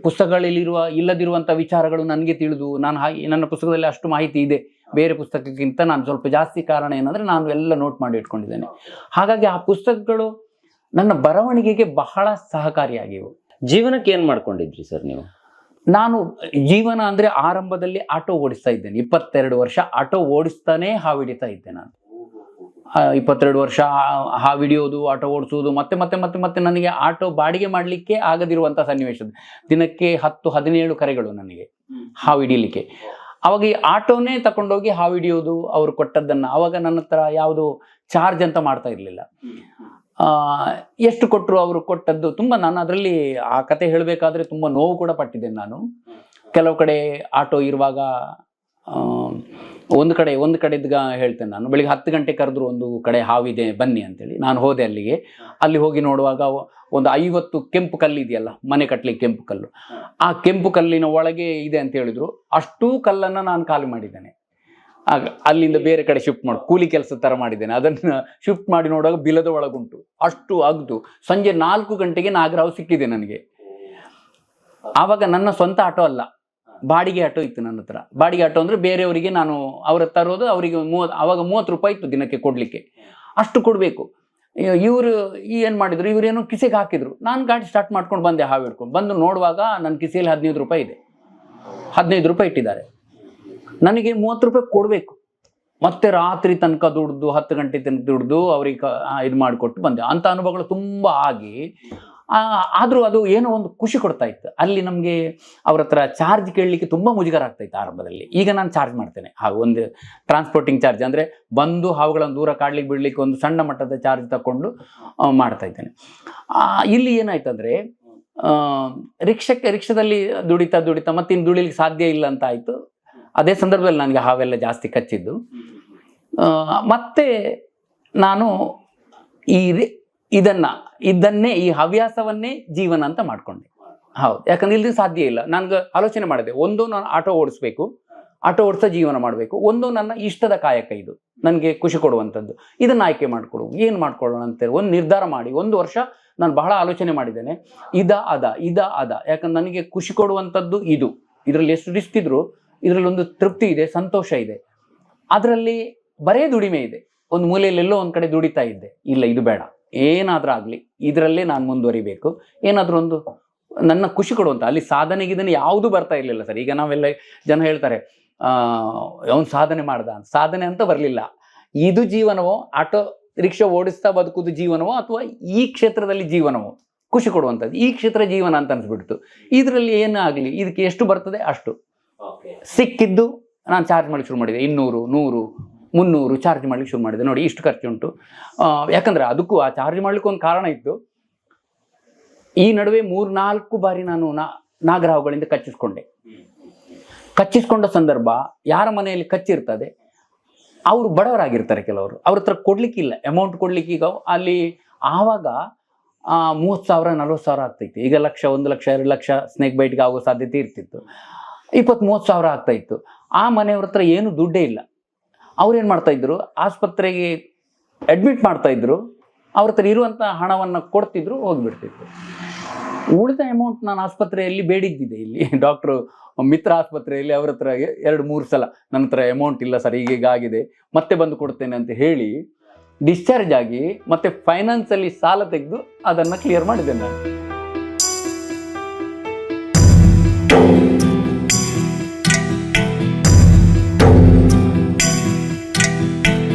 A: ಪುಸ್ತಕಗಳಲ್ಲಿರುವ ಇಲ್ಲದಿರುವಂಥ ವಿಚಾರಗಳು ನನಗೆ ತಿಳಿದು ನಾನು ನನ್ನ ಪುಸ್ತಕದಲ್ಲಿ ಅಷ್ಟು ಮಾಹಿತಿ ಇದೆ. ಬೇರೆ ಪುಸ್ತಕಕ್ಕಿಂತ ನಾನು ಸ್ವಲ್ಪ ಜಾಸ್ತಿ ಕಾರಣ ಏನಂದರೆ ನಾನು ಎಲ್ಲ ನೋಟ್ ಮಾಡಿ ಇಟ್ಕೊಂಡಿದ್ದೇನೆ. ಹಾಗಾಗಿ ಆ ಪುಸ್ತಕಗಳು ನನ್ನ ಬರವಣಿಗೆಗೆ ಬಹಳ ಸಹಕಾರಿಯಾಗಿವೆ.
B: ಜೀವನಕ್ಕೆ ಏನು ಮಾಡ್ಕೊಂಡಿದ್ರಿ ಸರ್ ನೀವು?
A: ನಾನು ಜೀವನ ಅಂದರೆ ಆರಂಭದಲ್ಲಿ ಆಟೋ ಓಡಿಸ್ತಾ ಇದ್ದೇನೆ. ಇಪ್ಪತ್ತೆರಡು ವರ್ಷ ಆಟೋ ಓಡಿಸ್ತಾನೇ ಹಾವಿಡಿತಾ ಇದ್ದೆ ನಾನು. ಇಪ್ಪತ್ತೆರಡು ವರ್ಷ ಹಾವು ಹಿಡಿಯೋದು ಆಟೋ ಓಡಿಸೋದು ಮತ್ತೆ ಮತ್ತೆ ಮತ್ತೆ ಮತ್ತೆ ನನಗೆ ಆಟೋ ಬಾಡಿಗೆ ಮಾಡಲಿಕ್ಕೆ ಆಗದಿರುವಂಥ ಸನ್ನಿವೇಶ ದಿನಕ್ಕೆ ಹತ್ತು ಹದಿನೇಳು ಕರೆಗಳು ನನಗೆ ಹಾವು ಹಿಡಿಯಲಿಕ್ಕೆ ಅವಾಗ ಈ ಆಟೋನೇ ತಗೊಂಡೋಗಿ ಹಾವು ಹಿಡಿಯೋದು ಅವರು ಕೊಟ್ಟದ್ದನ್ನು ಅವಾಗ ನನ್ನ ಹತ್ರ ಯಾವುದು ಚಾರ್ಜ್ ಅಂತ ಮಾಡ್ತಾ ಇರಲಿಲ್ಲ. ಎಷ್ಟು ಕೊಟ್ಟರು ಅವರು ಕೊಟ್ಟದ್ದು? ತುಂಬ ನಾನು ಅದರಲ್ಲಿ ಆ ಕತೆ ಹೇಳಬೇಕಾದ್ರೆ ತುಂಬ ನೋವು ಕೂಡ ಪಟ್ಟಿದ್ದೇನೆ ನಾನು. ಕೆಲವು ಕಡೆ ಆಟೋ ಇರುವಾಗ ಒಂದು ಕಡೆ, ಒಂದು ಕಡೆದ್ಗ ಹೇಳ್ತೇನೆ ನಾನು. ಬೆಳಿಗ್ಗೆ ಹತ್ತು ಗಂಟೆ ಕರೆದ್ರು ಒಂದು ಕಡೆ ಹಾವಿದೆ, ಬನ್ನಿ ಅಂತೇಳಿ. ನಾನು ಹೋದೆ ಅಲ್ಲಿಗೆ. ಅಲ್ಲಿ ಹೋಗಿ ನೋಡುವಾಗ ಒಂದು ಐವತ್ತು ಕೆಂಪು ಕಲ್ಲು ಇದೆಯಲ್ಲ, ಮನೆ ಕಟ್ಟಲಿಕ್ಕೆ ಕೆಂಪು ಕಲ್ಲು. ಆ ಕೆಂಪು ಕಲ್ಲಿನ ಒಳಗೆ ಇದೆ ಅಂತ ಹೇಳಿದ್ರು. ಅಷ್ಟೂ ಕಲ್ಲನ್ನು ನಾನು ಖಾಲಿ ಮಾಡಿದ್ದೇನೆ. ಆಗ ಅಲ್ಲಿಂದ ಬೇರೆ ಕಡೆ ಶಿಫ್ಟ್ ಮಾಡಿ, ಕೂಲಿ ಕೆಲಸ ಥರ ಮಾಡಿದ್ದೇನೆ. ಅದನ್ನು ಶಿಫ್ಟ್ ಮಾಡಿ ನೋಡುವಾಗ ಬಿಲದ ಒಳಗುಂಟು. ಅಷ್ಟು ಅಗ್ದು. ಸಂಜೆ ನಾಲ್ಕು ಗಂಟೆಗೆ ನಾಗರಾವ್ ಸಿಕ್ಕಿದೆ ನನಗೆ. ಆವಾಗ ನನ್ನ ಸ್ವಂತ ಆಟೋ ಅಲ್ಲ. ಬಾಡಿಗೆ ಆಟೋ ಇತ್ತು ನನ್ನ ಹತ್ರ. ಬಾಡಿಗೆ ಆಟೋ ಅಂದರೆ ಬೇರೆಯವರಿಗೆ ನಾನು ಅವ್ರ ತರೋದು, ಅವರಿಗೆ ಮೂವತ್ತು ಆವಾಗ ಮೂವತ್ತು ರೂಪಾಯಿ ಇತ್ತು ದಿನಕ್ಕೆ ಕೊಡಲಿಕ್ಕೆ. ಅಷ್ಟು ಕೊಡಬೇಕು. ಇವರು ಏನು ಮಾಡಿದ್ರು? ಇವರೇನು ಕಿಸೆಗೆ ಹಾಕಿದ್ರು. ನಾನು ಗಾಡಿ ಸ್ಟಾರ್ಟ್ ಮಾಡ್ಕೊಂಡು ಬಂದೆ ಹಾವು ಹಿಡ್ಕೊಂಡು ಬಂದು ನೋಡುವಾಗ ನನ್ನ ಕಿಸೆಯಲ್ಲಿ ಹದಿನೈದು ರೂಪಾಯಿ ಇದೆ. ಹದಿನೈದು ರೂಪಾಯಿ ಇಟ್ಟಿದ್ದಾರೆ. ನನಗೆ ಮೂವತ್ತು ರೂಪಾಯಿ ಕೊಡಬೇಕು. ಮತ್ತೆ ರಾತ್ರಿ ತನಕ ದುಡ್ದು, ಹತ್ತು ಗಂಟೆ ತನಕ ದುಡ್ದು ಅವ್ರಿಗೆ ಇದು ಮಾಡಿಕೊಟ್ಟು ಬಂದೆ. ಅಂಥ ಅನುಭವಗಳು ತುಂಬ ಆಗಿ ಆದರೂ ಅದು ಏನೋ ಒಂದು ಖುಷಿ ಕೊಡ್ತಾ ಇತ್ತು. ಅಲ್ಲಿ ನಮಗೆ ಅವ್ರ ಹತ್ರ ಚಾರ್ಜ್ ಕೇಳಲಿಕ್ಕೆ ತುಂಬ ಮುಜುಗರ ಆಗ್ತಾ ಇತ್ತು ಆರಂಭದಲ್ಲಿ. ಈಗ ನಾನು ಚಾರ್ಜ್ ಮಾಡ್ತೇನೆ. ಹಾಗೂ ಒಂದು ಟ್ರಾನ್ಸ್ಪೋರ್ಟಿಂಗ್ ಚಾರ್ಜ್ ಅಂದರೆ ಬಂದು ಹಾವುಗಳನ್ನು ದೂರ ಕಾಡ್ಲಿಕ್ಕೆ ಬಿಡಲಿಕ್ಕೆ ಒಂದು ಸಣ್ಣ ಮಟ್ಟದ ಚಾರ್ಜ್ ತಗೊಂಡು ಮಾಡ್ತಾ ಇದ್ದೇನೆ. ಇಲ್ಲಿ ಏನಾಯ್ತಂದರೆ ರಿಕ್ಷಕ್ಕೆ, ರಿಕ್ಷಾದಲ್ಲಿ ದುಡಿತಾ ದುಡಿತಾ ಮತ್ತೆ ಇನ್ನು ದುಡಿಲಿಕ್ಕೆ ಸಾಧ್ಯ ಇಲ್ಲ ಅಂತ ಆಯಿತು. ಅದೇ ಸಂದರ್ಭದಲ್ಲಿ ನನಗೆ ಹಾವೆಲ್ಲ ಜಾಸ್ತಿ ಕಚ್ಚಿದ್ದು. ಮತ್ತೆ ನಾನು ಈ ಇದನ್ನ, ಇದನ್ನೇ, ಈ ಹವ್ಯಾಸವನ್ನೇ ಜೀವನ ಅಂತ ಮಾಡ್ಕೊಂಡೆ. ಹೌದು. ಯಾಕಂದ್ರೆ ಇಲ್ಲಿ ಸಾಧ್ಯ ಇಲ್ಲ. ನನಗೆ ಆಲೋಚನೆ ಮಾಡಿದೆ. ಒಂದು ನಾನು ಆಟೋ ಓಡಿಸ್ಬೇಕು, ಆಟೋ ಓಡಿಸೋ ಜೀವನ ಮಾಡಬೇಕು. ಒಂದು ನನ್ನ ಇಷ್ಟದ ಕಾಯಕ ಇದು. ನನಗೆ ಖುಷಿ ಕೊಡುವಂಥದ್ದು. ಇದನ್ನು ಆಯ್ಕೆ ಮಾಡಿಕೊಡು. ಏನು ಮಾಡ್ಕೊಳ್ಳೋಣ ಅಂತೇಳಿ ಒಂದು ನಿರ್ಧಾರ ಮಾಡಿ. ಒಂದು ವರ್ಷ ನಾನು ಬಹಳ ಆಲೋಚನೆ ಮಾಡಿದ್ದೇನೆ. ಇದ, ಅದ ಇದ, ಅದ. ಯಾಕಂದ್ರೆ ನನಗೆ ಖುಷಿ ಕೊಡುವಂಥದ್ದು ಇದು. ಇದರಲ್ಲಿ ಎಷ್ಟು ರಿಸ್ಕ್ ಇದ್ರು ಇದರಲ್ಲಿ ಒಂದು ತೃಪ್ತಿ ಇದೆ, ಸಂತೋಷ ಇದೆ. ಅದರಲ್ಲಿ ಬರೇ ದುಡಿಮೆ ಇದೆ. ಒಂದು ಮೂಲೆಯಲ್ಲೆಲ್ಲೋ ಒಂದು ಕಡೆ ದುಡಿತಾ ಇದ್ದೆ. ಇಲ್ಲ, ಇದು ಬೇಡ. ಏನಾದರೂ ಆಗಲಿ ಇದರಲ್ಲೇ ನಾನು ಮುಂದುವರಿಬೇಕು. ಏನಾದರೂ ಒಂದು ನನ್ನ ಖುಷಿ ಕೊಡುವಂಥ ಅಲ್ಲಿ ಸಾಧನೆಗೆ ಇದನ್ನು ಯಾವುದೂ ಬರ್ತಾ ಇರಲಿಲ್ಲ ಸರ್. ಈಗ ನಾವೆಲ್ಲ ಜನ ಹೇಳ್ತಾರೆ ಅವನು ಸಾಧನೆ ಮಾಡ್ದ ಸಾಧನೆ ಅಂತ ಬರಲಿಲ್ಲ. ಇದು ಜೀವನವೋ ಆಟೋ ರಿಕ್ಷಾ ಓಡಿಸ್ತಾ ಬದುಕುದು ಜೀವನವೋ ಅಥವಾ ಈ ಕ್ಷೇತ್ರದಲ್ಲಿ ಜೀವನವೋ? ಖುಷಿ ಕೊಡುವಂಥದ್ದು. ಈ ಕ್ಷೇತ್ರ ಜೀವನ ಅಂತ ಅನಿಸ್ಬಿಡ್ತು. ಇದರಲ್ಲಿ ಏನೇ ಆಗಲಿ ಇದಕ್ಕೆ ಎಷ್ಟು ಬರ್ತದೆ? ಅಷ್ಟು. ಸಿಕ್ಕಿದ್ದು ನಾನು ಚಾರ್ಜ್ ಮಾಡಿ ಶುರು ಮಾಡಿದೆ. ಇನ್ನೂರು ನೂರು ಮುನ್ನೂರು ಚಾರ್ಜ್ ಮಾಡ್ಲಿಕ್ಕೆ ಶುರು ಮಾಡಿದೆ. ನೋಡಿ, ಇಷ್ಟು ಖರ್ಚುಂಟು. ಉಂಟು ಯಾಕಂದ್ರೆ ಅದಕ್ಕೂ ಆ ಚಾರ್ಜ್ ಮಾಡ್ಲಿಕ್ಕೆ ಒಂದು ಕಾರಣ ಇತ್ತು. ಈ ನಡುವೆ ಮೂರು ನಾಲ್ಕು ಬಾರಿ ನಾನು ನಾ ನಾಗರಾವುಗಳಿಂದ ಕಚ್ಚಿಸ್ಕೊಂಡೆ. ಕಚ್ಚಿಸ್ಕೊಂಡ ಸಂದರ್ಭ ಯಾರ ಮನೆಯಲ್ಲಿ ಕಚ್ಚಿರ್ತದೆ, ಅವರು ಬಡವರಾಗಿರ್ತಾರೆ ಕೆಲವರು. ಅವ್ರ ಹತ್ರ ಕೊಡ್ಲಿಕ್ಕಿಲ್ಲ ಅಮೌಂಟ್ ಕೊಡ್ಲಿಕ್ಕೆ ಈಗ ಅಲ್ಲಿ ಆವಾಗ ಮೂವತ್ತು ಸಾವಿರ, ನಲ್ವತ್ತು ಸಾವಿರ ಆಗ್ತೈತಿ. ಈಗ ಲಕ್ಷ, ಒಂದು ಲಕ್ಷ, ಎರಡು ಲಕ್ಷ ಸ್ನೇಕ್ ಬೈಟ್ಗೆ ಆಗೋ ಸಾಧ್ಯತೆ ಇರ್ತಿತ್ತು. ಇಪ್ಪತ್ತು ಮೂವತ್ತು ಸಾವಿರ ಆಗ್ತಾಯಿತ್ತು ಆ ಮನೆಯವ್ರ ಹತ್ರ ಏನು ದುಡ್ಡೇ ಇಲ್ಲ. ಅವ್ರೇನು ಮಾಡ್ತಾ ಇದ್ರು? ಆಸ್ಪತ್ರೆಗೆ ಅಡ್ಮಿಟ್ ಮಾಡ್ತಾ ಇದ್ರು. ಅವ್ರ ಹತ್ರ ಇರುವಂಥ ಹಣವನ್ನು ಕೊಡ್ತಿದ್ರು ಹೋಗ್ಬಿಡ್ತಿತ್ತು ಉಳಿದ ಅಮೌಂಟ್ ನಾನು ಆಸ್ಪತ್ರೆಯಲ್ಲಿ ಬೇಡಿದ್ದಿದೆ ಇಲ್ಲಿ. ಡಾಕ್ಟ್ರು ಮಿತ್ರ ಆಸ್ಪತ್ರೆಯಲ್ಲಿ ಅವ್ರ ಹತ್ರ ಎರಡು, ಮೂರು ಸಲ, ನನ್ನ ಹತ್ರ ಅಮೌಂಟ್ ಇಲ್ಲ ಸರ್ ಈಗೀಗ ಈಗ ಆಗಿದೆ. ಮತ್ತೆ ಬಂದು ಕೊಡ್ತೇನೆ ಅಂತ ಹೇಳಿ ಡಿಸ್ಚಾರ್ಜ್ ಆಗಿ ಮತ್ತೆ ಫೈನಾನ್ಸಲ್ಲಿ ಸಾಲ ತೆಗೆದು ಅದನ್ನು ಕ್ಲಿಯರ್ ಮಾಡಿದೆ ನಾನು.